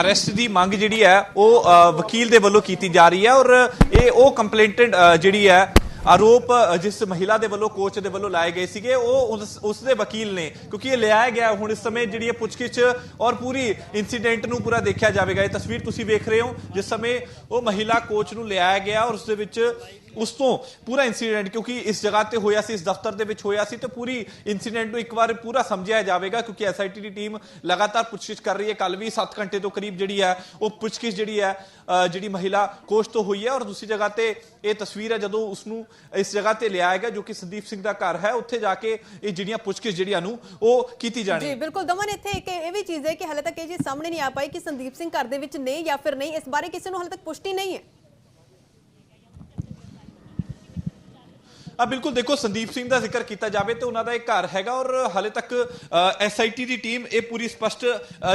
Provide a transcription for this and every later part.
Arrest ਦੀ ਮੰਗ ਜਿਹੜੀ ਹੈ, ਉਹ ਵਕੀਲ ਦੇ ਵੱਲੋਂ ਕੀਤੀ ਜਾ ਰਹੀ ਹੈ ਔਰ ਇਹ ਉਹ ਕੰਪਲੇਂਟਡ ਜਿਹੜੀ ਹੈ, ਆਰੋਪ ਜਿਸ ਮਹਿਲਾ ਦੇ ਵੱਲੋਂ, ਕੋਚ ਦੇ ਵੱਲੋਂ ਲਾਏ ਗਏ ਸੀਗੇ, ਉਹ ਉਸ- ਉਸ ਦੇ ਵਕੀਲ ਨੇ, ਕਿਉਂਕਿ ਇਹ ਲਿਆਇਆ ਗਿਆ ਹੁਣ ਇਸ ਸਮੇਂ ਜਿਹੜੀ ਇਹ ਪੁੱਛਗਿੱਛ ਔਰ ਪੂਰੀ ਇਨਸੀਡੈਂਟ ਨੂੰ ਪੂਰਾ ਦੇਖਿਆ ਜਾਵੇਗਾ। ਇਹ ਤਸਵੀਰ ਤੁਸੀਂ ਵੇਖ ਰਹੇ ਹੋ, ਜਿਸ ਸਮੇਂ ਉਹ ਮਹਿਲਾ ਕੋਚ ਨੂੰ ਲਿਆਇਆ ਗਿਆ ਔਰ ਉਸ ਦੇ ਵਿੱਚ ਉਸ ਤੋਂ ਪੂਰਾ ਇਨਸੀਡੈਂਟ ਕਿਉਂਕਿ ਇਸ ਜਗ੍ਹਾ ਤੇ ਹੋਇਆ ਸੀ, ਇਸ ਦਫ਼ਤਰ ਦੇ ਵਿੱਚ ਹੋਇਆ ਸੀ, ਤੇ ਪੂਰੀ ਇਨਸੀਡੈਂਟ ਨੂੰ ਇੱਕ ਵਾਰ ਪੂਰਾ ਸਮਝਿਆ ਜਾਵੇਗਾ, ਕਿਉਂਕਿ ਐਸਆਈਟੀ ਦੀ ਟੀਮ ਲਗਾਤਾਰ ਪੁੱਛਗਿੱਛ ਕਰ ਰਹੀ ਹੈ। ਕੱਲ ਵੀ 7 ਘੰਟੇ ਤੋਂ ਕਰੀਬ ਜਿਹੜੀ ਹੈ, ਉਹ ਪੁੱਛਗਿੱਛ ਜਿਹੜੀ ਹੈ ਜਿਹੜੀ ਮਹਿਲਾ ਕੋਚ ਤੋਂ ਹੋਈ ਹੈ ਔਰ ਦੂਸਰੀ ਜਗ੍ਹਾ ਤੇ ਇਹ ਤਸਵੀਰ ਹੈ ਜਦੋਂ ਉਸ ਨੂੰ ਇਸ ਜਗ੍ਹਾ ਤੇ ਲਿਆਇਆ ਗਿਆ, ਜੋ ਕਿ ਸੰਦੀਪ ਸਿੰਘ ਦਾ ਘਰ ਹੈ। ਉੱਥੇ ਜਾ ਕੇ ਇਹ ਜਿਹੜੀਆਂ ਪੁੱਛਗਿੱਛ ਜਿਹੜੀਆਂ ਨੂੰ ਉਹ ਕੀਤੀ ਜਾਣੀ ਜੀ, ਬਿਲਕੁਲ। ਦਮਨ, ਇੱਥੇ ਇੱਕ ਇਹ ਵੀ ਚੀਜ਼ ਹੈ ਕਿ ਹਾਲੇ ਤੱਕ ਇਹ ਚੀਜ਼ ਸਾਹਮਣੇ ਨਹੀਂ ਆ ਪਾਈ ਕਿ ਸੰਦੀਪ ਸਿੰਘ ਘਰ ਦੇ ਵਿੱਚ ਨੇ ਜਾਂ ਫਿਰ ਨਹੀਂ। ਇਸ ਬਾਰੇ ਕਿਸੇ ਨੂੰ ਹਾਲੇ ਤੱਕ ਪੁਸ਼ਟੀ ਨਹੀਂ ਹੈ। ਆ, ਬਿਲਕੁਲ ਦੇਖੋ, ਸੰਦੀਪ ਸਿੰਘ ਦਾ ਜ਼ਿਕਰ ਕੀਤਾ ਜਾਵੇ ਤੇ ਉਹਨਾਂ ਦਾ ਇਹ ਘਰ ਹੈਗਾ ਔਰ ਹਾਲੇ ਤੱਕ ਐਸਆਈਟੀ ਦੀ ਟੀਮ ਇਹ ਪੂਰੀ ਸਪਸ਼ਟ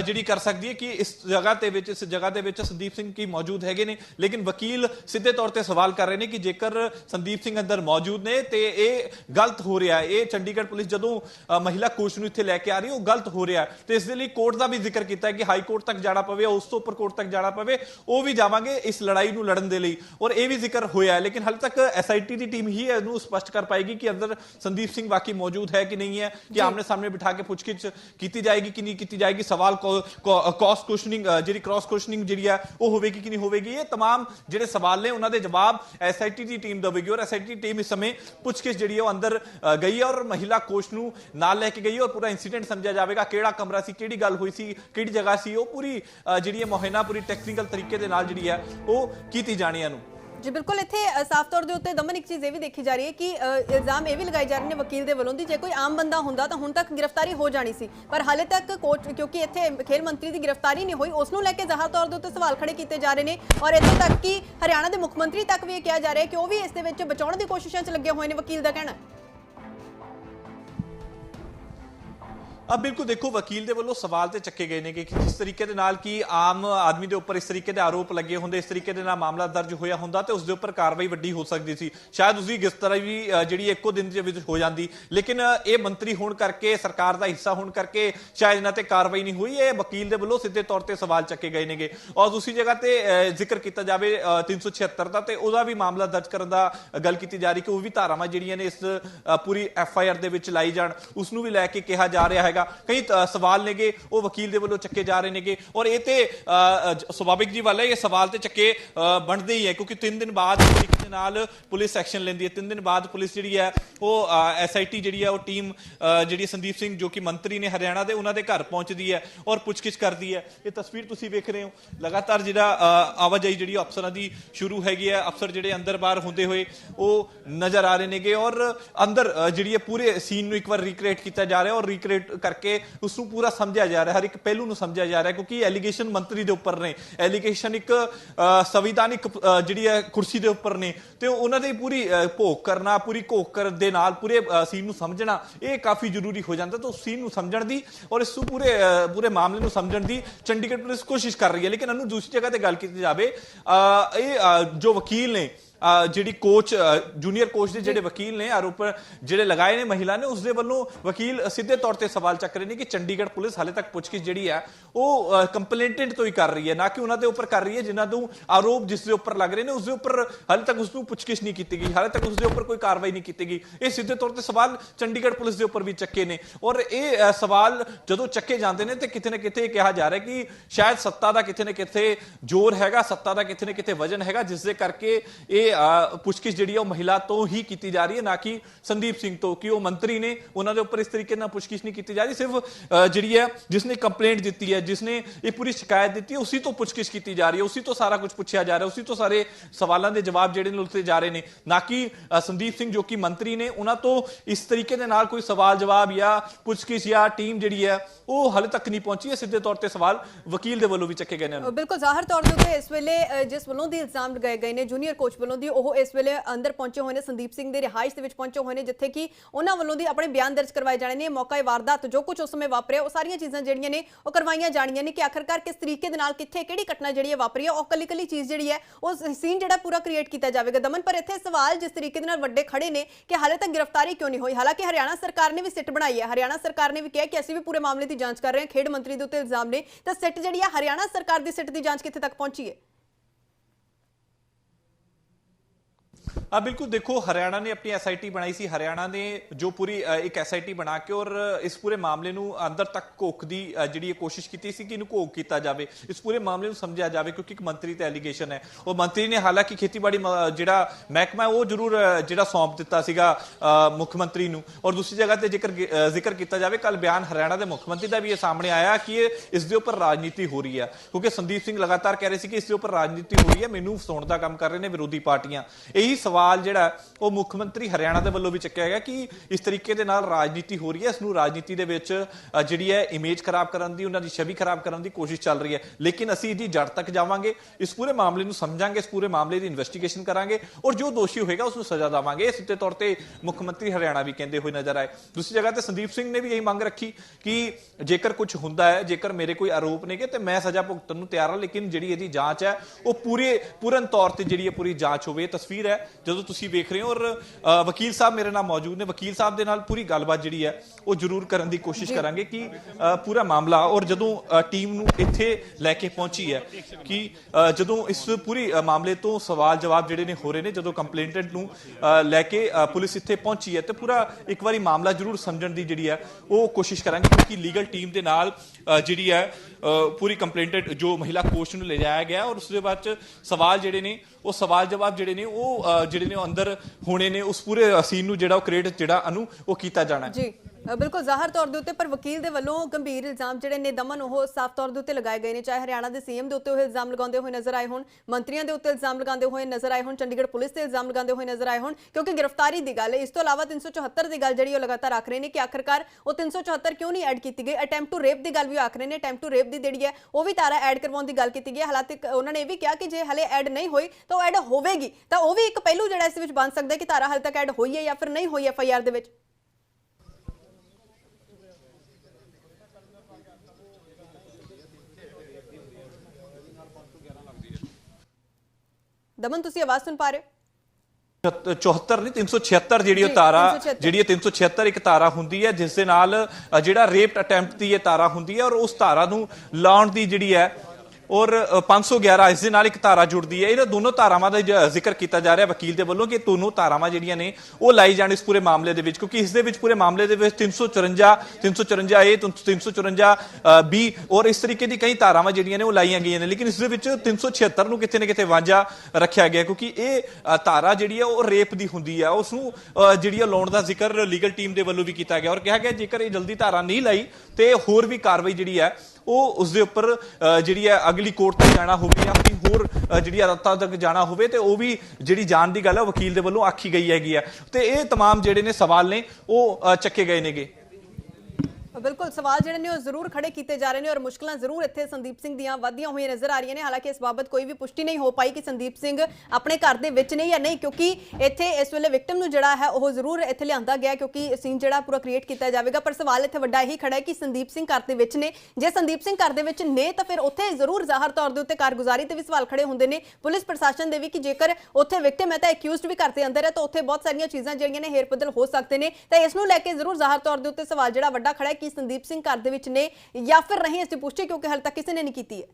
ਜਿਹੜੀ ਕਰ ਸਕਦੀ ਹੈ ਕਿ ਇਸ ਜਗ੍ਹਾ ਤੇ ਵਿੱਚ, ਇਸ ਜਗ੍ਹਾ ਦੇ ਵਿੱਚ ਸੰਦੀਪ ਸਿੰਘ ਕੀ ਮੌਜੂਦ ਹੈਗੇ ਨੇ। ਲੇਕਿਨ ਵਕੀਲ ਸਿੱਧੇ ਤੌਰ ਤੇ ਸਵਾਲ ਕਰ ਰਹੇ ਨੇ ਕਿ ਜੇਕਰ ਸੰਦੀਪ ਸਿੰਘ ਅੰਦਰ ਮੌਜੂਦ ਨੇ ਤੇ ਇਹ ਗਲਤ ਹੋ ਰਿਹਾ ਹੈ। ਇਹ ਚੰਡੀਗੜ੍ਹ ਪੁਲਿਸ ਜਦੋਂ ਮਹਿਲਾ ਕੋਚ ਨੂੰ ਇੱਥੇ ਲੈ ਕੇ ਆ ਰਹੀ ਹੈ, ਉਹ ਗਲਤ ਹੋ ਰਿਹਾ ਹੈ। ਤੇ ਇਸ ਦੇ ਲਈ ਕੋਰਟ ਦਾ ਵੀ ਜ਼ਿਕਰ ਕੀਤਾ ਹੈ ਕਿ ਹਾਈ ਕੋਰਟ ਤੱਕ ਜਾਣਾ ਪਵੇ ਉਸ ਤੋਂ ਉੱਪਰ ਕੋਰਟ ਤੱਕ ਜਾਣਾ ਪਵੇ, ਉਹ ਵੀ ਜਾਵਾਂਗੇ ਇਸ ਲੜਾਈ ਨੂੰ ਲੜਨ ਦੇ ਲਈ। ਔਰ ਇਹ ਵੀ ਜ਼ਿਕਰ ਹੋਇਆ ਲੇਕਿਨ ਹਾਲੇ ਤੱਕ ਐਸਆਈਟੀ ਦੀ ਟੀਮ ਹੀ ਇਹਨੂੰ ਸਪਸ਼ਟ ਕਰ ਪਾਏਗੀ ਕਿ ਅੰਦਰ ਸੰਦੀਪ ਸਿੰਘ ਵਾਕਈ ਮੌਜੂਦ ਹੈ ਕਿ ਨਹੀਂ ਹੈ ਕਿ ਆਮਨੇ ਸਾਹਮਣੇ ਬਿਠਾ ਕੇ ਪੁੱਛਗਿੱਛ ਕੀਤੀ ਜਾਏਗੀ ਕਿ ਨਹੀਂ ਕੀਤੀ ਜਾਏਗੀ ਸਵਾਲ ਕ੍ਰਾਸ ਕੁਐਸਚਨਿੰਗ ਜਿਹੜੀ ਕ੍ਰਾਸ ਕੁਐਸਚਨਿੰਗ ਜਿਹੜੀ ਹੈ ਉਹ ਹੋਵੇਗੀ ਕਿ ਨਹੀਂ ਹੋਵੇਗੀ ਇਹ तमाम ਜਿਹੜੇ ਸਵਾਲ ਨੇ ਉਹਨਾਂ ਦੇ ਜਵਾਬ ਐਸਆਈਟੀ ਦੀ ਟੀਮ ਦੇਵੇਗੀ ਔਰ ਐਸਆਈਟੀ ਟੀਮ ਇਸ ਸਮੇਂ ਪੁੱਛਗਿੱਛ ਜਿਹੜੀ ਹੈ ਉਹ ਅੰਦਰ ਅ, ਗਈ ਹੈ ਔਰ ਮਹਿਲਾ ਕੋਚ ਨੂੰ ਨਾਲ ਲੈ ਕੇ ਗਈ ਹੈ ਔਰ ਪੂਰਾ ਇਨਸੀਡੈਂਟ ਸਮਝਿਆ ਜਾਵੇਗਾ ਕਿਹੜਾ ਕਮਰਾ ਸੀ ਕਿਹੜੀ ਗੱਲ ਹੋਈ ਸੀ ਕਿਹੜੀ ਜਗ੍ਹਾ ਸੀ ਉਹ ਪੂਰੀ ਅ, ਜਿਹੜੀ ਹੈ ਮੁਹੈਨਾ ਪੂਰੀ ਟੈਕਨੀਕਲ ਤਰੀਕੇ ਦੇ ਨਾਲ ਜਿਹੜੀ ਹੈ ਉਹ ਕੀਤੀ ਜਾਣੀ ਹੈ ਨੂੰ ਜੀ, ਬਿਲਕੁਲ ਇੱਥੇ ਸਾਫ਼ ਤੌਰ ਦੇ ਉੱਤੇ ਦਮਨ ਇੱਕ ਚੀਜ਼ ਇਹ ਵੀ ਦੇਖੀ ਜਾ ਰਹੀ ਹੈ ਕਿ ਇਲਜ਼ਾਮ ਇਹ ਵੀ ਲਗਾਏ ਜਾ ਰਹੇ ਨੇ ਵਕੀਲ ਦੇ ਵੱਲੋਂ ਦੀ ਜੇ ਕੋਈ ਆਮ ਬੰਦਾ ਹੁੰਦਾ ਤਾਂ ਹੁਣ ਤੱਕ ਗ੍ਰਿਫਤਾਰੀ ਹੋ ਜਾਣੀ ਸੀ। ਪਰ ਹਾਲੇ ਤੱਕ ਕੋਚ ਕਿਉਂਕਿ ਇੱਥੇ ਖੇਡ ਮੰਤਰੀ ਦੀ ਗ੍ਰਿਫਤਾਰੀ ਨਹੀਂ ਹੋਈ, ਉਸ ਨੂੰ ਲੈ ਕੇ ਜ਼ਾਹਰ ਤੌਰ ਦੇ ਉੱਤੇ ਸਵਾਲ ਖੜੇ ਕੀਤੇ ਜਾ ਰਹੇ ਨੇ ਔਰ ਇੱਥੋਂ ਤੱਕ ਕਿ ਹਰਿਆਣਾ ਦੇ ਮੁੱਖ ਮੰਤਰੀ ਤੱਕ ਵੀ ਇਹ ਕਿਹਾ ਜਾ ਰਿਹਾ ਕਿ ਉਹ ਵੀ ਇਸ ਦੇ ਵਿੱਚ ਬਚਾਉਣ ਦੀ ਕੋਸ਼ਿਸ਼ਾਂ 'ਚ ਲੱਗੇ ਹੋਏ ਨੇ ਵਕੀਲ ਦਾ ਕਹਿਣਾ। ਅਬ ਬਿਲਕੁਲ ਦੇਖੋ ਵਕੀਲ ਦੇ ਵੱਲੋਂ ਸਵਾਲ ਤੇ ਚੱਕੇ ਗਏ ਨੇ ਕਿ ਕਿਸ ਤਰੀਕੇ ਦੇ ਨਾਲ ਕੀ ਆਮ ਆਦਮੀ ਦੇ ਉੱਪਰ ਇਸ ਤਰੀਕੇ ਦੇ ਆਰੋਪ ਲੱਗੇ ਹੁੰਦੇ ਇਸ ਤਰੀਕੇ ਦੇ ਨਾਲ ਮਾਮਲਾ ਦਰਜ ਹੋਇਆ ਹੁੰਦਾ ਤੇ ਉਸ ਦੇ ਉੱਪਰ ਕਾਰਵਾਈ ਵੱਡੀ ਹੋ ਸਕਦੀ ਸੀ ਸ਼ਾਇਦ ਉਸਦੀ ਦੀ ਤਰ੍ਹਾਂ ਵੀ ਜਿਹੜੀ ਇੱਕੋ ਦਿਨ ਦੇ ਵਿੱਚ ਹੋ ਜਾਂਦੀ ਲੇਕਿਨ ਇਹ ਮੰਤਰੀ ਹੋਣ ਕਰਕੇ ਸਰਕਾਰ ਦਾ ਹਿੱਸਾ ਹੋਣ ਕਰਕੇ ਸ਼ਾਇਦ ਇਹਨਾਂ ਤੇ ਕਾਰਵਾਈ ਨਹੀਂ ਹੋਈ ਇਹ ਵਕੀਲ ਦੇ ਵੱਲੋਂ ਸਿੱਧੇ ਤੌਰ ਤੇ ਸਵਾਲ ਚੱਕੇ ਗਏ ਨੇਗੇ ਔਰ ਦੂਸਰੀ ਜਗ੍ਹਾ ਤੇ ਜ਼ਿਕਰ ਕੀਤਾ ਜਾਵੇ ਅ, 376 ਦਾ ਤੇ ਉਹਦਾ ਵੀ ਮਾਮਲਾ ਦਰਜ ਕਰਨ ਦਾ ਗੱਲ ਕੀਤੀ ਜਾ ਰਹੀ ਕਿ ਉਹ ਵੀ ਧਾਰਾਵਾਂ ਜਿਹੜੀਆਂ ਨੇ ਇਸ ਪੂਰੀ ਐਫ ਆਈ ਆਰ ਦੇ ਵਿੱਚ ਲਾਈ ਜਾਣ ਉਸ ਨੂੰ ਵੀ ਲੈ ਕੇ ਕਿਹਾ ਜਾ ਰਿਹਾ ਹੈ ਹੈਗਾ ਕਈ ਸਵਾਲ ਨੇਗੇ ਉਹ ਵਕੀਲ ਦੇ ਵੱਲੋਂ ਚੱਕੇ ਜਾ ਰਹੇ ਨੇਗੇ। ਔਰ ਇਹ ਤੇ ਸੁਭਾਵਿਕ ਜੀ ਵਾਲਾ ਇਹ ਸਵਾਲ ਤੇ ਚੱਕੇ ਬਣਦੇ ਹੀ ਹੈ ਕਿਉਂਕਿ 3 ਦਿਨ ਬਾਅਦ ਤਰੀਕੇ ਦੇ ਨਾਲ ਪੁਲਿਸ ਐਕਸ਼ਨ ਲੈਂਦੀ ਹੈ। 3 ਦਿਨ ਬਾਅਦ ਪੁਲਿਸ ਜਿਹੜੀ ਹੈ ਉਹ ਐਸਆਈਟੀ ਜਿਹੜੀ ਹੈ ਉਹ ਟੀਮ ਜਿਹੜੀ ਸੰਦੀਪ ਸਿੰਘ ਜੋ ਕਿ ਮੰਤਰੀ ਨੇ ਹਰਿਆਣਾ ਦੇ ਉਹਨਾਂ ਦੇ ਘਰ ਪਹੁੰਚਦੀ ਹੈ ਔਰ ਪੁੱਛਗਿੱਛ ਕਰਦੀ ਹੈ। ਇਹ ਤਸਵੀਰ ਤੁਸੀਂ ਵੇਖ ਰਹੇ ਹੋ। ਲਗਾਤਾਰ ਜਿਹੜਾ ਅ, ਆਵਾਜਾਈ ਜਿਹੜੀ ਅਫਸਰਾਂ ਦੀ ਸ਼ੁਰੂ ਹੈਗੀ ਹੈ ਅਫਸਰ ਜਿਹੜੇ ਅੰਦਰ ਬਾਹਰ ਹੁੰਦੇ ਹੋਏ ਉਹ ਨਜ਼ਰ ਆ ਰਹੇ ਨੇਗੇ। ਔਰ ਅੰਦਰ ਜਿਹੜੀ ਹੈ ਪੂਰੇ ਸੀਨ ਨੂੰ ਇੱਕ ਵਾਰ ਰੀਕ੍ਰੀਏਟ ਕੀਤਾ ਜਾ ਰਿਹਾ ਔਰ ਰੀਕ੍ਰੀਏਟ ਕਰਕੇ ਉਸ ਨੂੰ ਪੂਰਾ ਸਮਝਿਆ ਜਾ ਰਿਹਾ ਹਰ ਇੱਕ ਪਹਿਲੂ ਨੂੰ ਸਮਝਿਆ ਜਾ ਰਿਹਾ ਕਿਉਂਕਿ ਐਲੀਗੇਸ਼ਨ ਮੰਤਰੀ ਦੇ ਉੱਪਰ ਨੇ। ਐਲੀਗੇਸ਼ਨ ਇੱਕ ਸੰਵਿਧਾਨਿਕ ਜਿਹੜੀ ਹੈ ਕੁਰਸੀ ਦੇ ਉੱਪਰ ਨੇ। ਤੇ ਉਹਨਾਂ ਦੀ ਪੂਰੀ ਭੋਗ ਕਰਨਾ ਪੂਰੀ ਘੋਖ ਕਰ ਦੇ ਨਾਲ ਪੂਰੇ ਸੀਨ ਨੂੰ ਸਮਝਣਾ ਇਹ ਕਾਫੀ ਜ਼ਰੂਰੀ ਹੋ ਜਾਂਦਾ। ਤਾਂ ਉਸ ਸੀਨ ਨੂੰ ਸਮਝਣ ਦੀ ਔਰ ਇਸ ਨੂੰ ਪੂਰੇ ਪੂਰੇ ਮਾਮਲੇ ਨੂੰ ਸਮਝਣ ਦੀ ਚੰਡੀਗੜ੍ਹ ਪੁਲਿਸ ਕੋਸ਼ਿਸ਼ ਕਰ ਰਹੀ ਹੈ। ਲੇਕਿਨ ਇਹਨੂੰ ਦੂਸਰੀ ਜਗ੍ਹਾ ਤੇ ਗੱਲ ਕੀਤੀ ਜਾਵੇ ਅ, ਇਹ ਜੋ ਵਕੀਲ ਨੇ ਜਿਹੜੀ ਕੋਚ ਜੂਨੀਅਰ ਕੋਚ ਦੇ ਜਿਹੜੇ ਵਕੀਲ ਨੇ ਆਰੋਪ ਜਿਹੜੇ ਲਗਾਏ ਨੇ ਮਹਿਲਾ ਨੇ ਉਸ ਦੇ ਵੱਲੋਂ ਵਕੀਲ ਸਿੱਧੇ ਤੌਰ ਤੇ ਸਵਾਲ ਚੱਕ ਰਹੇ ਨੇ ਕਿ ਚੰਡੀਗੜ੍ਹ ਪੁਲਿਸ ਹਾਲੇ ਤੱਕ ਪੁੱਛਗਿੱਛ ਜਿਹੜੀ ਹੈ ਉਹ ਕੰਪਲੇਂਟੈਂਟ ਤੋਂ ਹੀ ਕਰ ਰਹੀ ਹੈ ਨਾ ਕਿ ਉਹਨਾਂ ਦੇ ਉੱਪਰ ਕਰ ਰਹੀ ਹੈ ਜਿਨ੍ਹਾਂ ਤੋਂ ਆਰੋਪ ਜਿਸ ਦੇ ਉੱਪਰ ਲੱਗ ਰਹੇ ਨੇ ਉਸ ਦੇ ਉੱਪਰ ਹਾਲੇ ਤੱਕ ਉਸ ਨੂੰ ਪੁੱਛਗਿੱਛ ਨਹੀਂ ਕੀਤੀ ਗਈ ਹਾਲੇ ਤੱਕ ਉਸ ਦੇ ਉੱਪਰ ਕੋਈ ਕਾਰਵਾਈ ਨਹੀਂ ਕੀਤੀ ਗਈ। ਇਹ ਸਿੱਧੇ ਤੌਰ ਤੇ ਸਵਾਲ ਚੰਡੀਗੜ੍ਹ ਪੁਲਿਸ ਦੇ ਉੱਪਰ ਵੀ ਚੱਕੇ ਨੇ ਔਰ ਇਹ ਸਵਾਲ ਜਦੋਂ ਚੱਕੇ ਜਾਂਦੇ ਨੇ ਤੇ ਕਿਤੇ ਨਾ ਕਿਤੇ ਇਹ ਕਿਹਾ ਜਾ ਰਿਹਾ ਕਿ ਸ਼ਾਇਦ ਸੱਤਾ ਦਾ ਕਿਤੇ ਨਾ ਕਿਤੇ ਜ਼ੋਰ ਹੈਗਾ ਸੱਤਾ ਦਾ ਕਿਤੇ ਨਾ ਕਿਤੇ ਵਜਨ ਹੈਗਾ ਜਿਸ ਦੇ ਕਰਕੇ ਇਹ ਪੁੱਛਗਿੱਛ ਜਿਹੜੀ ਹੈ ਉਹ ਮਹਿਲਾ ਤੋਂ ਹੀ ਕੀਤੀ ਜਾ ਰਹੀ ਹੈ, ਨਾ ਕਿ ਸੰਦੀਪ ਸਿੰਘ ਤੋਂ, ਕਿ ਉਹ ਮੰਤਰੀ ਨੇ ਉਹਨਾਂ ਦੇ ਉੱਪਰ ਇਸ ਤਰੀਕੇ ਨਾਲ ਪੁੱਛਗਿੱਛ ਨਹੀਂ ਕੀਤੀ ਜਾ ਰਹੀ। ਸਿਰਫ ਜਿਹੜੀ ਹੈ, ਜਿਸਨੇ ਕੰਪਲੇਂਟ ਦਿੱਤੀ ਹੈ, ਜਿਸਨੇ ਇਹ ਪੂਰੀ ਸ਼ਿਕਾਇਤ ਦਿੱਤੀ ਹੈ, ਉਸੇ ਤੋਂ ਪੁੱਛਗਿੱਛ ਕੀਤੀ ਜਾ ਰਹੀ ਹੈ, ਉਸੇ ਤੋਂ ਸਾਰਾ ਕੁਝ ਪੁੱਛਿਆ ਜਾ ਰਿਹਾ, ਉਸੇ ਤੋਂ ਸਾਰੇ ਸਵਾਲਾਂ ਦੇ ਜਵਾਬ ਜਿਹੜੇ ਨੇ ਉੱਤੇ ਜਾ ਰਹੇ ਨੇ। ਨਾ ਕਿ ਸੰਦੀਪ ਸਿੰਘ ਜੋ ਕਿ ਮੰਤਰੀ ਨੇ, ਉਹਨਾਂ ਤੋਂ ਇਸ ਤਰੀਕੇ ਦੇ ਨਾਲ ਕੋਈ ਸਵਾਲ ਜਵਾਬ ਜਾਂ ਪੁੱਛਗਿੱਛ ਜਾਂ ਟੀਮ ਜਿਹੜੀ ਹੈ, ਉਹ ਹਾਲੇ ਤੱਕ ਨਹੀਂ ਪਹੁੰਚੀ ਹੈ। ਸਿੱਧੇ ਤੌਰ ਤੇ ਸਵਾਲ ਵਕੀਲ ਦੇ ਵੱਲੋਂ ਵੀ ਚੱਕੇ ਗਏ ਨੇ। ਬਿਲਕੁਲ, ਜ਼ਾਹਰ ਤੌਰ ਦੇ ਉੱਤੇ ਇਸ ਵੇਲੇ ਜਿਸ ਵੱਲੋਂ ਦੀ ਇਲਜ਼ਾਮ ਲਗਾਏ ਗਏ ਨੇ, ਜੂਨੀਅਰ ਕੋਚ ਵੱਲੋਂ ਦੀ ਉਹ ਇਸ ਵੇਲੇ ਅੰਦਰ ਪਹੁੰਚੇ ਹੋਏ ਨੇ, ਸੰਦੀਪ ਸਿੰਘ ਦੇ ਰਿਹਾਇਸ਼ ਦੇ ਵਿੱਚ ਪਹੁੰਚੇ ਹੋਏ ਨੇ, ਜਿੱਥੇ ਕਿ ਉਹਨਾਂ ਵੱਲੋਂ ਦੀ ਆਪਣੇ ਬਿਆਨ ਦਰਜ ਕਰਵਾਏ ਜਾਣੇ ਨੇ। ਮੌਕਾ, ਇਹ ਵਾਰਦਾਤ ਜੋ ਕੁਝ ਉਸ ਸਮੇਂ ਵਾਪਰਿਆ, ਉਹ ਸਾਰੀਆਂ ਚੀਜ਼ਾਂ ਜਿਹੜੀਆਂ ਨੇ, ਉਹ ਕਰਵਾਈਆਂ ਜਾਣੀਆਂ ਨੇ ਕਿ ਆਖਰਕਾਰ ਕਿਸ ਤਰੀਕੇ ਦੇ ਨਾਲ ਕਿੱਥੇ, ਕਿਹੜੀ ਘਟਨਾ ਜਿਹੜੀ ਹੈ ਵਾਪਰੀ ਹੈ, ਉਹ ਕੱਲੀ ਕੱਲੀ ਚੀਜ਼ ਜਿਹੜੀ ਹੈ, ਉਹ ਸੀਨ ਜਿਹੜਾ ਪੂਰਾ ਕ੍ਰੀਏਟ ਕੀਤਾ ਜਾਵੇਗਾ। ਦਮਨ, ਪਰ ਇੱਥੇ ਸਵਾਲ ਜਿਸ ਤਰੀਕੇ ਦੇ ਨਾਲ ਵੱਡੇ ਖੜੇ ਨੇ ਕਿ ਹਾਲੇ ਤੱਕ ਗ੍ਰਿਫਤਾਰੀ ਕਿਉਂ ਨਹੀਂ ਹੋਈ? ਹਾਲਾਂਕਿ ਹਰਿਆਣਾ ਸਰਕਾਰ ਨੇ ਵੀ ਸਿੱਟ ਬਣਾਈ ਹੈ। ਹਰਿਆਣਾ ਸਰਕਾਰ ਨੇ ਵੀ ਕਿਹਾ ਕਿ ਅਸੀਂ ਵੀ ਪੂਰੇ ਮਾਮਲੇ ਦੀ ਜਾਂਚ ਕਰ ਰਹੇ ਹਾਂ, ਖੇਡ ਮੰਤਰੀ ਦੇ ਉੱਤੇ ਇਲਜ਼ਾਮ ਨੇ। ਤਾਂ ਸਿੱਟ ਜਿਹੜੀ ਹੈ, ਹਰਿਆਣਾ ਸਰਕਾਰ ਦੀ ਸਿੱਟ ਦੀ ਜਾਂਚ ਕਿੱਥੇ ਤੱਕ ਪਹੁੰਚੀ ਹੈ? ਆ ਬਿਲਕੁਲ ਦੇਖੋ ਹਰਿਆਣਾ ਨੇ ਆਪਣੀ ਐਸਆਈਟੀ ਬਣਾਈ ਸੀ। ਹਰਿਆਣਾ ਨੇ ਜੋ ਪੂਰੀ ਅ, ਇੱਕ ਐਸਆਈਟੀ ਬਣਾ ਕੇ ਔਰ ਇਸ ਪੂਰੇ ਮਾਮਲੇ ਨੂੰ ਅੰਦਰ ਤੱਕ ਘੋਖ ਦੀ ਜਿਹੜੀ ਇਹ ਕੋਸ਼ਿਸ਼ ਕੀਤੀ ਸੀ ਕਿ ਇਹਨੂੰ ਘੋਖ ਕੀਤਾ ਜਾਵੇ। ਇਸ ਪੂਰੇ ਮਾਮਲੇ ਨੂੰ ਸਮਝਿਆ ਜਾਵੇ ਕਿਉਂਕਿ ਇੱਕ ਮੰਤਰੀ ਤੇ ਐਲੀਗੇਸ਼ਨ ਹੈ। ਉਹ ਮੰਤਰੀ ਨੇ ਹਾਲਾਂਕਿ ਖੇਤੀਬਾੜੀ ਜਿਹੜਾ ਮਹਿਕਮਾ ਉਹ ਜ਼ਰੂਰ ਜਿਹੜਾ ਸੌਂਪ ਦਿੱਤਾ ਸੀਗਾ ਅ, ਮੁੱਖ ਮੰਤਰੀ ਨੂੰ। ਔਰ ਦੂਸਰੀ ਜਗ੍ਹਾ ਤੇ ਜੇਕਰ ਜ਼ਿਕਰ ਕੀਤਾ ਜਾਵੇ ਕੱਲ ਬਿਆਨ ਹਰਿਆਣਾ ਦੇ ਮੁੱਖ ਮੰਤਰੀ ਦਾ ਵੀ ਇਹ ਸਾਹਮਣੇ ਆਇਆ ਕਿ ਇਸ ਦੇ ਉੱਪਰ ਰਾਜਨੀਤੀ ਹੋ ਰਹੀ ਹੈ। ਕਿਉਂਕਿ ਸੰਦੀਪ ਸਿੰਘ ਲਗਾਤਾਰ ਕਹਿ ਰਹੇ ਸੀ ਕਿ ਇਸ ਦੇ ਉੱਪਰ ਰਾਜਨੀਤੀ ਹੋ ਰਹੀ ਹੈ। ਮੈਨੂੰ ਫਸਾਉਣ ਦਾ ਕੰਮ ਕਰ ਰਹੇ ਨੇ ਵਿਰੋਧੀ ਪਾਰਟੀਆਂ। ਇਹੀ ਸਵਾਲ ਜਿਹੜਾ ਉਹ ਮੁੱਖ ਮੰਤਰੀ ਹਰਿਆਣਾ ਦੇ ਵੱਲੋਂ ਵੀ ਚੱਕਿਆ ਗਿਆ ਕਿ ਇਸ ਤਰੀਕੇ ਦੇ ਨਾਲ ਰਾਜਨੀਤੀ ਹੋ ਰਹੀ ਹੈ, ਇਸ ਨੂੰ ਰਾਜਨੀਤੀ ਦੇ ਵਿੱਚ ਜਿਹੜੀ ਹੈ ਇਮੇਜ ਖਰਾਬ ਕਰਨ ਦੀ, ਉਹਨਾਂ ਦੀ ਛਵੀ ਖਰਾਬ ਕਰਨ ਦੀ ਕੋਸ਼ਿਸ਼ ਚੱਲ ਰਹੀ ਹੈ। ਲੇਕਿਨ ਅਸੀਂ ਇਹਦੀ ਜੜ ਤੱਕ ਜਾਵਾਂਗੇ, ਇਸ ਪੂਰੇ ਮਾਮਲੇ ਨੂੰ ਸਮਝਾਂਗੇ, ਇਸ ਪੂਰੇ ਮਾਮਲੇ ਦੀ ਇਨਵੈਸਟੀਗੇਸ਼ਨ ਕਰਾਂਗੇ ਔਰ ਜੋ ਦੋਸ਼ੀ ਹੋਏਗਾ ਉਸ ਨੂੰ ਸਜ਼ਾ ਦੇਵਾਂਗੇ। ਇਸ ਸਿੱਧੇ ਤੌਰ ਤੇ ਮੁੱਖ ਮੰਤਰੀ ਹਰਿਆਣਾ ਵੀ ਕਹਿੰਦੇ ਹੋਏ ਨਜ਼ਰ ਆਏ। ਦੂਸਰੀ ਜਗ੍ਹਾ ਤੇ ਸੰਦੀਪ ਸਿੰਘ ਨੇ ਵੀ ਇਹੀ ਮੰਗ ਰੱਖੀ ਕਿ ਜੇਕਰ ਕੁਝ ਹੁੰਦਾ ਹੈ, ਜੇਕਰ ਮੇਰੇ ਕੋਈ ਆਰੋਪ ਨੇਗੇ ਤੇ ਮੈਂ ਸਜ਼ਾ ਭੁਗਤਣ ਨੂੰ ਤਿਆਰ ਹਾਂ, ਲੇਕਿਨ ਜਿਹੜੀ ਇਹਦੀ ਜਾਂਚ ਹੈ, ਉਹ ਪੂਰੇ, ਪੂਰਨ ਤੌਰ ਤੇ ਜਿਹੜੀ ਹੈ ਪੂਰੀ ਜਾਂਚ ਹੋਵੇ, ਇਹ ਤਸਵੀਰ ਹੈ ਜਦੋਂ ਤੁਸੀਂ ਵੇਖ ਰਹੇ ਹੋ ਔਰ ਵਕੀਲ ਸਾਹਿਬ ਮੇਰੇ ਨਾਲ ਮੌਜੂਦ ਨੇ ਵਕੀਲ ਸਾਹਿਬ ਦੇ ਨਾਲ ਪੂਰੀ ਗੱਲਬਾਤ ਜਿਹੜੀ ਹੈ ਉਹ ਜ਼ਰੂਰ ਕਰਨ ਦੀ ਕੋਸ਼ਿਸ਼ ਕਰਾਂਗੇ ਕਿ ਪੂਰਾ ਮਾਮਲਾ ਔਰ ਜਦੋਂ ਟੀਮ ਨੂੰ ਇੱਥੇ ਲੈ ਕੇ ਪਹੁੰਚੀ ਹੈ ਕਿ ਜਦੋਂ ਇਸ ਪੂਰੀ ਮਾਮਲੇ ਤੋਂ ਸਵਾਲ ਜਵਾਬ ਜਿਹੜੇ ਨੇ ਹੋ ਰਹੇ ਨੇ ਜਦੋਂ ਕੰਪਲੇਂਟੈਂਟ ਨੂੰ ਲੈ ਕੇ ਪੁਲਿਸ ਇੱਥੇ ਪਹੁੰਚੀ ਹੈ ਤੇ ਪੂਰਾ ਇੱਕ ਵਾਰੀ ਮਾਮਲਾ ਜ਼ਰੂਰ ਸਮਝਣ ਦੀ ਜਿਹੜੀ ਹੈ ਉਹ ਕੋਸ਼ਿਸ਼ ਕਰਾਂਗੇ ਕਿਉਂਕਿ ਲੀਗਲ ਟੀਮ ਦੇ ਨਾਲ ਜਿਹੜੀ ਹੈ ਪੂਰੀ ਕੰਪਲੇਂਟੈਂਟ ਜੋ ਮਹਿਲਾ ਕੋਚ ਨੂੰ ਲਿਜਾਇਆ ਗਿਆ ਔਰ ਉਸ ਦੇ ਬਾਅਦ ਚ ਸਵਾਲ ਜਿਹੜੇ ਨੇ ਉਹ ਸਵਾਲ ਜਵਾਬ ਜਿਹੜੇ ਨੇ ਉਹ ਜਿਹੜੇ ਨੇ ਉਹ ਅੰਦਰ ਹੋਣੇ ਨੇ, ਉਸ ਪੂਰੇ ਸੀਨ ਨੂੰ ਜਿਹੜਾ ਉਹ ਕ੍ਰੀਏਟ ਜਿਹੜਾ ਅਨੂ, ਉਹ ਕੀਤਾ ਜਾਣਾ ਹੈ। ਜੀ। ਬਿਲਕੁਲ ਜ਼ਾਹਰ ਤੌਰ ਦੇ ਉੱਤੇ, ਪਰ ਵਕੀਲ ਦੇ ਵੱਲੋਂ ਗੰਭੀਰ ਇਲਜ਼ਾਮ ਜਿਹੜੇ ਨੇ ਦਮਨ ਉਹ ਸਾਫ਼ ਤੌਰ ਦੇ ਉੱਤੇ ਲਗਾਏ ਗਏ ਨੇ। ਚਾਹੇ ਹਰਿਆਣਾ ਦੇ ਸੀਐਮ ਦੇ ਉੱਤੇ ਉਹ ਇਲਜ਼ਾਮ ਲਗਾਉਂਦੇ ਹੋਏ ਨਜ਼ਰ ਆਏ ਹੋਣ, ਮੰਤਰੀਆਂ ਦੇ ਉੱਤੇ ਇਲਜ਼ਾਮ ਲਗਾਉਂਦੇ ਹੋਏ ਨਜ਼ਰ ਆਏ ਹੋਣ, ਚੰਡੀਗੜ੍ਹ ਪੁਲਿਸ ਤੇ ਇਲਜ਼ਾਮ ਲਗਾਉਂਦੇ ਹੋਏ ਨਜ਼ਰ ਆਏ ਹੋਣ, ਕਿਉਂਕਿ ਗ੍ਰਿਫਤਾਰੀ ਦੀ ਗੱਲ ਇਸ ਤੋਂ ਇਲਾਵਾ 374 ਦੀ ਗੱਲ ਜਿਹੜੀ ਉਹ ਲਗਾਤਾਰ ਆਖ ਰਹੇ ਨੇ ਕਿ ਆਖਰਕਾਰ ਉਹ 374 ਕਿਉਂ ਨਹੀਂ ਐਡ ਕੀਤੀ ਗਈ? ਅਟੈਂਪਟ ਟੂ ਰੇਪ ਦੀ ਗੱਲ ਵੀ ਆਖ ਰਹੇ ਨੇ। ਅਟੈਂਪਟ ਟੂ ਰੇਪ ਦੀ ਜਿਹੜੀ ਹੈ, ਉਹ ਵੀ ਤਾਰਾ ਐਡ ਕਰਵਾਉਣ ਦੀ ਗੱਲ ਕੀਤੀ ਗਈ ਹਾਲਾਂਕਿ ਉਹਨਾਂ ਨੇ ਇਹ ਵੀ ਕਿਹਾ ਕਿ ਜੇ ਹਲੇ ਐਡ ਨਹੀਂ ਹੋਈ, ਤਾਂ ਉਹ ਐਡ ਹੋਵੇਗੀ। ਤਾਂ ਉਹ ਵੀ ਇੱਕ ਪਹਿਲੂ ਜਿਹੜਾ ਇਸ ਵਿੱਚ ਬਣ ਸਕਦਾ ਕਿ ਤਾਰਾ ਹਾਲੇ ਤੱਕ ਐਡ ਹੋਈ ਹੈ ਜਾਂ ਫਿਰ ਨਹੀਂ ਹੋਈ ਐਫ ਆਈ ਆਰ ਦੇ ਵਿੱਚ। ਦਮਨ ਤੁਸੀਂ ਆਵਾਜ਼ ਸੁਣ ਪਾ ਰਹੇ ਹੋ? 74 ਨਹੀਂ 376 ਜਿਹੜੀ ਉਹ ਤਾਰਾ 376 ਜਿਹੜੀ ਇਹ 376 ਇੱਕ ਤਾਰਾ ਹੁੰਦੀ ਹੈ ਜਿਸ ਦੇ ਨਾਲ ਜਿਹੜਾ ਰੇਪ ਅਟੈਂਪਟ ਦੀ ਇਹ ਤਾਰਾ ਹੁੰਦੀ ਹੈ ਔਰ ਉਸ ਤਾਰਾ ਨੂੰ ਲਾਉਣ ਦੀ ਜਿਹੜੀ ਹੈ ਔਰ ਅ, 511 ਇਸ ਦੇ ਨਾਲ ਇੱਕ ਧਾਰਾ ਜੁੜਦੀ ਹੈ। ਇਹਨਾਂ ਦੋਨੋਂ ਧਾਰਾਵਾਂ ਦਾ ਜ਼ਿਕਰ ਕੀਤਾ ਜਾ ਰਿਹਾ ਵਕੀਲ ਦੇ ਵੱਲੋਂ ਕਿ ਦੋਨੋਂ ਧਾਰਾਵਾਂ ਜਿਹੜੀਆਂ ਨੇ ਉਹ ਲਾਈ ਜਾਣ ਇਸ ਪੂਰੇ ਮਾਮਲੇ ਦੇ ਵਿੱਚ। ਕਿਉਂਕਿ ਇਸ ਦੇ ਵਿੱਚ ਪੂਰੇ ਮਾਮਲੇ ਦੇ ਵਿੱਚ 354 354 ਏ 354 ਬੀ ਔਰ ਇਸ ਤਰੀਕੇ ਦੀ ਕਈ ਧਾਰਾਵਾਂ ਜਿਹੜੀਆਂ ਨੇ ਉਹ ਲਾਈਆਂ ਗਈਆਂ ਨੇ। ਲੇਕਿਨ ਇਸ ਦੇ ਵਿੱਚ 376 ਨੂੰ ਕਿਤੇ ਨਾ ਕਿਤੇ ਵਾਂਝਾ ਰੱਖਿਆ ਗਿਆ ਕਿਉਂਕਿ ਇਹ ਧਾਰਾ ਜਿਹੜੀ ਹੈ ਉਹ ਰੇਪ ਦੀ ਹੁੰਦੀ ਹੈ। ਉਸ ਨੂੰ ਜਿਹੜੀ ਹੈ ਲਾਉਣ ਦਾ ਜ਼ਿਕਰ ਲੀਗਲ ਟੀਮ ਦੇ ਵੱਲੋਂ ਵੀ ਕੀਤਾ ਗਿਆ। ਔਰ ਕਿਹਾ ਗਿਆ ਜੇਕਰ ਇਹ ਜਲਦੀ ਧਾਰਾ ਨਹੀਂ ਲਾਈ ਤੇ ਹੋਰ ਵੀ ਕਾਰਵਾਈ ਜਿਹੜੀ ਹੈ ਉਹ ਉਸ ਦੇ ਉੱਪਰ ਅ, ਜਿਹੜੀ ਹੈ ਅਗਲੀ ਕੋਰਟ ਤੱਕ ਜਾਣਾ ਹੋਵੇ ਜਾਂ ਫਿਰ ਹੋਰ ਅ, ਜਿਹੜੀ ਅਦਾਲਤਾਂ ਤੱਕ ਜਾਣਾ ਹੋਵੇ ਤੇ ਉਹ ਵੀ ਜਿਹੜੀ ਜਾਣ ਦੀ ਗੱਲ ਹੈ ਉਹ ਵਕੀਲ ਦੇ ਵੱਲੋਂ ਆਖੀ ਗਈ ਹੈਗੀ ਹੈ ਤੇ ਇਹ तमाम ਜਿਹੜੇ ਨੇ ਸਵਾਲ ਨੇ ਉਹ ਅ, ਚੱਕੇ ਗਏ ਨੇਗੇ ਬਿਲਕੁਲ, ਸਵਾਲ ਜਿਹੜੇ ਨੇ ਉਹ ਜ਼ਰੂਰ ਖੜੇ ਕੀਤੇ ਜਾ ਰਹੇ ਨੇ ਔਰ ਮੁਸ਼ਕਲਾਂ ਜ਼ਰੂਰ ਇੱਥੇ ਸੰਦੀਪ ਸਿੰਘ ਦੀਆਂ ਵਧੀਆਂ ਹੋਈਆਂ ਨਜ਼ਰ ਆ ਰਹੀਆਂ ਨੇ। ਹਾਲਾਂਕਿ ਇਸ ਬਾਬਤ ਕੋਈ ਵੀ ਪੁਸ਼ਟੀ ਨਹੀਂ ਹੋ ਪਾਈ ਕਿ ਸੰਦੀਪ ਸਿੰਘ ਆਪਣੇ ਘਰ ਦੇ ਵਿੱਚ ਨੇ ਜਾਂ ਨਹੀਂ, ਕਿਉਂਕਿ ਇੱਥੇ ਇਸ ਵੇਲੇ ਵਿਕਟਮ ਨੂੰ ਜਿਹੜਾ ਹੈ ਉਹ ਜ਼ਰੂਰ ਇੱਥੇ ਲਿਆਂਦਾ ਗਿਆ, ਕਿਉਂਕਿ ਸੀਨ ਜਿਹੜਾ ਪੂਰਾ ਕ੍ਰੀਏਟ ਕੀਤਾ ਜਾਵੇਗਾ। ਪਰ ਸਵਾਲ ਇੱਥੇ ਵੱਡਾ ਇਹੀ ਖੜਾ ਹੈ ਕਿ ਸੰਦੀਪ ਸਿੰਘ ਘਰ ਦੇ ਵਿੱਚ ਨੇ। ਜੇ ਸੰਦੀਪ ਸਿੰਘ ਘਰ ਦੇ ਵਿੱਚ ਨੇ, ਤਾਂ ਫਿਰ ਉੱਥੇ ਜ਼ਰੂਰ ਜ਼ਾਹਰ ਤੌਰ ਦੇ ਉੱਤੇ ਕਾਰਗੁਜ਼ਾਰੀ ਤੇ ਵੀ ਸਵਾਲ ਖੜੇ ਹੁੰਦੇ ਨੇ। ਪੁਲਿਸ ਪ੍ਰਸ਼ਾਸਨ ਦੇ ਵੀ ਕਿ ਜੇਕਰ ਉੱਥੇ ਵਿਕਟਮ ਹੈ ਤਾਂ ਅਕਿਊਜ਼ਡ ਵੀ ਘਰ ਦੇ ਅੰਦਰ ਹੈ, ਤਾਂ ਉੱਥੇ ਬਹੁਤ ਸਾਰੀਆਂ ਚੀਜ਼ਾਂ ਜਿਹੜੀਆਂ ਨੇ ਹੇਰ ਬਦਲ ਹੋ ਸਕਦੇ ਨੇ। ਤਾਂ ਇਸ ਨੂੰ ਲੈ ਕੇ ਜ਼ਰੂਰ ਜ਼ਾਹਰ ਤੌਰ ਦੇ ਉੱਤੇ ਸਵਾਲ ਜਿਹੜਾ ਵੱਡਾ ਖੜਾ ਹੈ ਕਿ ਸੰਦੀਪ ਸਿੰਘ ਘਰ ਦੇ ਵਿੱਚ ਨੇ ਜਾਂ ਫਿਰ ਰਹੇ ਅਸੀਂ ਪੁੱਛੇ ਕਿਉਂਕਿ ਹਾਲੇ ਤੱਕ ਕਿਸੇ ਨੇ ਨਹੀਂ ਕੀਤੀ ਹੈ।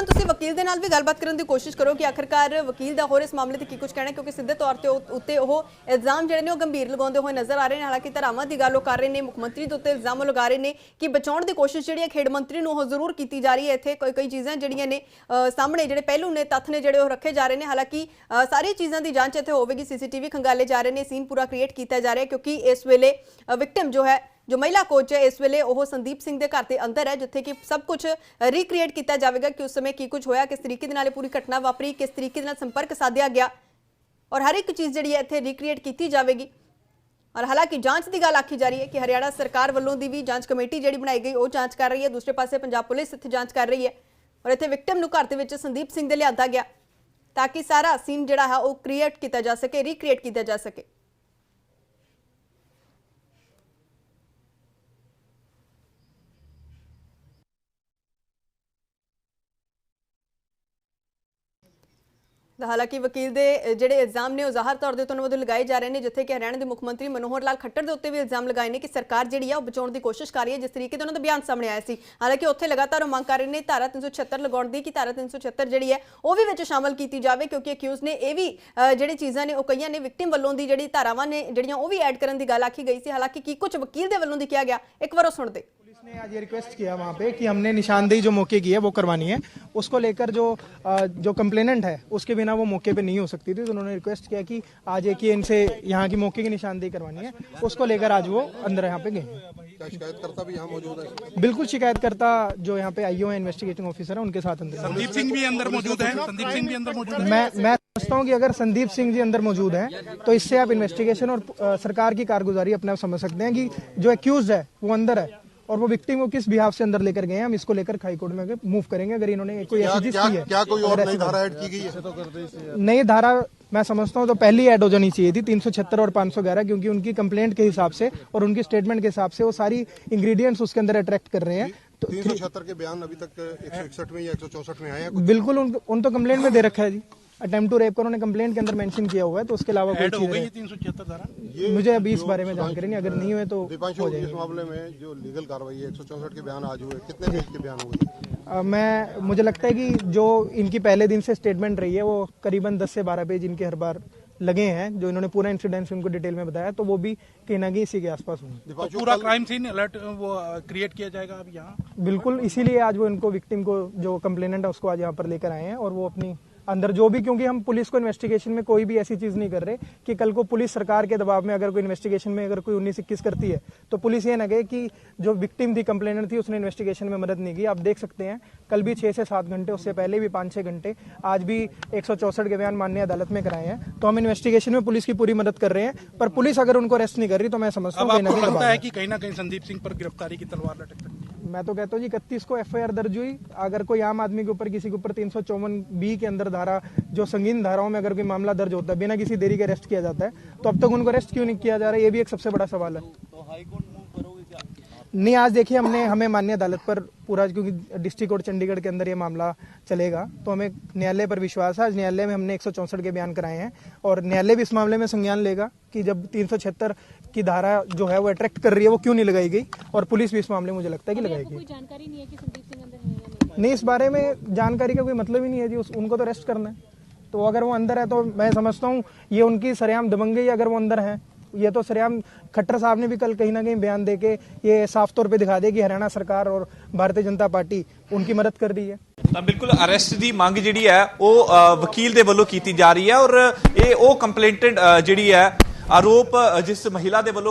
ਬਿਲਕੁਲ ਤੁਸੀਂ ਵਕੀਲ ਦੇ ਨਾਲ ਵੀ ਗੱਲਬਾਤ ਕਰਨ ਦੀ ਕੋਸ਼ਿਸ਼ ਕਰੋ ਕਿ ਆਖਰਕਾਰ ਵਕੀਲ ਦਾ ਹੋਰ ਇਸ ਮਾਮਲੇ ਤੇ ਕੀ ਕੁਝ ਕਹਿਣਾ ਕਿਉਂਕਿ ਸਿੱਧੇ ਤੌਰ ਤੇ ਉੱਤੇ ਉਹ ਇਲਜ਼ਾਮ ਜਿਹੜੇ ਨੇ ਉਹ ਗੰਭੀਰ ਲਗਾਉਂਦੇ ਹੋਏ ਨਜ਼ਰ ਆ ਰਹੇ ਨੇ। ਹਾਲਾਂਕਿ ਧਰਾਵਾਂ ਦੀ ਗੱਲ ਉਹ ਕਰ ਰਹੇ ਨੇ, ਮੁੱਖ ਮੰਤਰੀ ਦੇ ਉੱਤੇ ਇਲਜ਼ਾਮ ਲਗਾ ਰਹੇ ਨੇ ਕਿ ਬਚਾਉਣ ਦੀ ਕੋਸ਼ਿਸ਼ ਜਿਹੜੀ ਹੈ ਖੇਡ ਮੰਤਰੀ ਨੂੰ ਉਹ ਜ਼ਰੂਰ ਕੀਤੀ ਜਾ ਰਹੀ ਹੈ। ਇੱਥੇ ਕੋਈ ਕਈ ਚੀਜ਼ਾਂ ਜਿਹੜੀਆਂ ਨੇ ਸਾਹਮਣੇ ਜਿਹੜੇ ਪਹਿਲੂ ਨੇ, ਤੱਥ ਨੇ ਜਿਹੜੇ ਉਹ ਰੱਖੇ ਜਾ ਰਹੇ ਨੇ। ਹਾਲਾਂਕਿ ਸਾਰੀ ਚੀਜ਼ਾਂ ਦੀ ਜਾਂਚ ਇੱਥੇ ਹੋਵੇਗੀ। ਸੀਸੀਟੀਵੀ ਖੰਗਾਲੇ ਜਾ ਰਹੇ ਨੇ। ਸੀਨ ਪੂਰਾ ਕ੍ਰੀਏਟ ਕੀਤਾ ਜਾ ਰਿਹਾ ਕਿਉਂਕਿ ਇਸ ਵੇਲੇ ਵਿਕਟਮ ਜੋ ਹੈ ਜੋ ਮਹਿਲਾ ਕੋਚ ਹੈ, ਇਸ ਵੇਲੇ ਉਹ ਸੰਦੀਪ ਸਿੰਘ ਦੇ ਘਰ ਦੇ ਅੰਦਰ ਹੈ, ਜਿੱਥੇ ਕਿ ਸਭ ਕੁਝ ਰੀਕ੍ਰੀਏਟ ਕੀਤਾ ਜਾਵੇਗਾ ਕਿ ਉਸ ਸਮੇਂ ਕੀ ਕੁਝ ਹੋਇਆ, ਕਿਸ ਤਰੀਕੇ ਦੇ ਨਾਲ ਇਹ ਪੂਰੀ ਘਟਨਾ ਵਾਪਰੀ, ਕਿਸ ਤਰੀਕੇ ਦੇ ਨਾਲ ਸੰਪਰਕ ਸਾਧਿਆ ਗਿਆ ਔਰ ਹਰ ਇੱਕ ਚੀਜ਼ ਜਿਹੜੀ ਹੈ ਇੱਥੇ ਰੀਕ੍ਰੀਏਟ ਕੀਤੀ ਜਾਵੇਗੀ। ਔਰ ਹਾਲਾਂਕਿ ਜਾਂਚ ਦੀ ਗੱਲ ਆਖੀ ਜਾ ਰਹੀ ਹੈ ਕਿ ਹਰਿਆਣਾ ਸਰਕਾਰ ਵੱਲੋਂ ਦੀ ਵੀ ਜਾਂਚ ਕਮੇਟੀ ਜਿਹੜੀ ਬਣਾਈ ਗਈ, ਉਹ ਜਾਂਚ ਕਰ ਰਹੀ ਹੈ। ਦੂਸਰੇ ਪਾਸੇ ਪੰਜਾਬ ਪੁਲਿਸ ਇੱਥੇ ਜਾਂਚ ਕਰ ਰਹੀ ਹੈ ਔਰ ਇੱਥੇ ਵਿਕਟਮ ਨੂੰ ਘਰ ਦੇ ਵਿੱਚ ਸੰਦੀਪ ਸਿੰਘ ਦੇ ਲਿਆਂਦਾ ਗਿਆ ਤਾਂ ਕਿ ਸਾਰਾ ਸੀਨ ਜਿਹੜਾ ਹੈ, ਉਹ ਕ੍ਰੀਏਟ ਕੀਤਾ ਜਾ ਸਕੇ ਰੀਕ੍ਰੀਏਟ ਕੀਤਾ ਜਾ ਸਕੇ। ਹਾਲਾਂਕਿ ਵਕੀਲ ਦੇ ਜਿਹੜੇ ਇਲਜ਼ਾਮ ਨੇ ਉਹ ਜ਼ਾਹਰ ਤੌਰ ਦੇ ਉੱਤੇ ਵੱਲੋਂ ਲਗਾਏ ਜਾ ਰਹੇ ਨੇ ਜਿੱਥੇ ਕਿ ਹਰਿਆਣਾ ਦੇ ਮੁੱਖ ਮੰਤਰੀ ਮਨੋਹਰ ਲਾਲ ਖੱਟਰ ਦੇ ਉੱਤੇ ਵੀ ਇਲਜ਼ਾਮ ਲਗਾਏ ਨੇ ਕਿ ਸਰਕਾਰ ਜਿਹੜੀ ਆ ਉਹ ਬਚਾਉਣ ਦੀ ਕੋਸ਼ਿਸ਼ ਕਰ ਰਹੀ ਹੈ ਜਿਸ ਤਰੀਕੇ ਤੋਂ ਉਹਨਾਂ ਦਾ ਬਿਆਨ ਸਾਹਮਣੇ ਆਇਆ ਸੀ। ਹਾਲਾਂਕਿ ਉੱਥੇ ਲਗਾਤਾਰ ਉਹ ਮੰਗ ਕਰ ਰਹੇ ਨੇ ਧਾਰਾ 376 ਲਗਾਉਣ ਦੀ ਕਿ ਧਾਰਾ 376 ਜਿਹੜੀ ਹੈ ਉਹ ਵੀ ਵਿੱਚ ਸ਼ਾਮਲ ਕੀਤੀ ਜਾਵੇ ਕਿਉਂਕਿ ਅਕਿਊਜ਼ ਨੇ ਇਹ ਵੀ ਅ, ਜਿਹੜੀ ਚੀਜ਼ਾਂ ਨੇ ਉਹ ਕਈਆਂ ਨੇ ਵਿਕਟਿਮ ਵੱਲੋਂ ਦੀ ਜਿਹੜੀ ਧਾਰਾਵਾਂ ਨੇ ਜਿਹੜੀਆਂ ਉਹ ਵੀ ਐਡ ਕਰਨ ਦੀ ਗੱਲ ਆਖੀ ਗਈ ਸੀ। ਹਾਲਾਂਕਿ ਕੀ ਕੁਝ ਵਕੀਲ ਦੇ ਵੱਲੋਂ ਦੀ ਕਿਹਾ ਗਿਆ ਇੱਕ ਵਾਰ ਉਹ ਸੁਣਦੇ। ने आज ये रिक्वेस्ट किया वहाँ पे कि हमने निशानदेही जो मौके की है वो करवानी है। उसको लेकर जो जो कंप्लेनेंट है उसके बिना वो मौके पे नहीं हो सकती थी। तो उन्होंने रिक्वेस्ट किया कि आज एक ही इनसे यहाँ की मौके की निशानदेही करवानी है। उसको लेकर आज वो अंदर यहाँ पे गए। हैं। क्या शिकायतकर्ता भी यहाँ मौजूद है? बिल्कुल शिकायतकर्ता जो यहाँ पे आईओ है इन्वेस्टिगेटिंग ऑफिसर है उनके साथ अंदर। संदीप सिंह भी अंदर मौजूद है। संदीप सिंह भी अंदर मौजूद है। मैं मैं समझता हूँ कि अगर संदीप सिंह जी अंदर मौजूद हैं तो इससे आप इन्वेस्टिगेशन और सरकार की कारगुजारी अपने आप समझ सकते हैं कि जो एक्यूज है वो अंदर है। और वो विक्टिम को किस बिहाफ से अंदर लेकर गए हैं? हम इसको लेकर हाईकोर्ट में मूव करेंगे अगर इन्होंने कोई क्या ऐसी क्या की है क्या कोई और नई ऐसी धारा ऐड की गई है? नई धारा मैं समझता हूँ तो पहली ऐड हो जानी चाहिए थी 376 और 511 क्योंकि उनकी कंप्लेंट के हिसाब से और उनकी स्टेटमेंट के हिसाब से वो सारी इंग्रेडिएंट्स उसके अंदर अट्रैक्ट कर रहे हैं। तो तीन सौ छिहत्तर के बयान अभी तक एक सौ इकसठ में या एक में आए हैं बिल्कुल उन, उन तो कंप्लेंट में दे रखा है जी। अटेम्प्ट टू रेप का उन्होंने कंप्लेंट के अंदर मेंशन किया हुआ है तो उसके अलावा कोई चीज़ है? है मुझे अभी इस बारे में जानकारी नहीं अगर नहीं हुए तो दीपांशु इस मामले में जो लीगल कार्रवाई है एक सौ चौसठ के बयान आज हुए कितने पेज के बयान हुए मैं मुझे लगता है कि जो इनकी पहले दिन से स्टेटमेंट रही है वो करीबन 10 से 12 पेज इनके हर बार लगे हैं जो इन्होंने पूरा इंसिडेंट उनको डिटेल में बताया तो वो भी कहीं ना कहीं इसी के आसपास होंगे। तो पूरा क्राइम सीन अलर्ट वो क्रिएट किया जाएगा अब यहाँ? बिल्कुल इसीलिए आज वो इनको विक्टिम को जो कंप्लेनेंट है उसको आज यहाँ पर लेकर आए हैं और वो अपनी अंदर जो भी क्योंकि हम पुलिस को इन्वेस्टिगेशन में कोई भी ऐसी चीज़ नहीं कर रहे कि कल को पुलिस सरकार के दबाव में अगर कोई इन्वेस्टिगेशन में अगर कोई उन्नीस इक्कीस करती है तो पुलिस ये ना कहे कि जो विक्टिम थी कंप्लेनेंट थी उसने इन्वेस्टिगेशन में मदद नहीं की। आप देख सकते हैं कल भी छह से सात घंटे उससे पहले भी पाँच छह घंटे आज भी एक के बयान माननीय अदालत में कराए हैं। तो हम इन्वेस्टिगेशन में पुलिस की पूरी मदद कर रहे हैं पर पुलिस अगर उनको अरेस्ट नहीं कर रही तो मैं समझता हूँ कहीं ना कहीं लगता दबाव। कि कहीं ना कहीं संदीप सिंह पर गिरफ्तारी की तलवार लटक सकती है? मैं तो कहता हूँ जी, इकतीस को एफआईआर दर्ज हुई। अगर कोई आम आदमी के ऊपर, किसी के ऊपर तीन सौ चौवन बी के अंदर धारा, जो संगीन धाराओं में अगर कोई मामला दर्ज होता है, बिना किसी देरी के अरेस्ट किया जाता है तो अब तक उनको अरेस्ट क्यों नहीं किया जा रहा है? ये भी एक सबसे बड़ा सवाल है। नहीं, आज देखिए हमने, हमें मान्य अदालत पर पूरा, क्योंकि डिस्ट्रिक्ट कोर्ट चंडीगढ़ के अंदर ये मामला चलेगा तो हमें न्यायालय पर विश्वास है। आज न्यायालय में हमने एक के बयान कराए हैं, और न्यायालय भी इस मामले में संज्ञान लेगा कि जब तीन सौ छिहत्तर की धारा जो है वो अट्रैक्ट कर रही है वो क्यों नहीं लगाई गई और पुलिस भी इस मामले में मुझे लगता है कि लगाएगी कोई जानकारी नहीं है कि संदीप सिंह अंदर है या नहीं नहीं इस बारे में जानकारी का कोई मतलब ही नहीं है जी उस, उनको तो रेस्ट करना है तो अगर वो अंदर है तो मैं समझता हूँ ये उनकी सरेआम दबंगई अगर वो अंदर है ये तो सरेआम खट्टर साहब ने भी कल कहीं ना कहीं बयान दे के ये साफ तौर पे दिखा दे कि हरियाणा सरकार और भारतीय जनता पार्टी उनकी मदद कर रही है ਤਾਂ ਬਿਲਕੁਲ ਅਰੈਸਟ ਦੀ ਮੰਗ ਜਿਹੜੀ ਹੈ ਉਹ ਅ, ਵਕੀਲ ਦੇ ਵੱਲੋਂ ਕੀਤੀ ਜਾ ਰਹੀ ਹੈ ਔਰ ਇਹ ਉਹ ਕੰਪਲੇਂਟਡ ਜਿਹੜੀ ਹੈ ਆਰੋਪ ਜਿਸ ਮਹਿਲਾ ਦੇ ਵੱਲੋਂ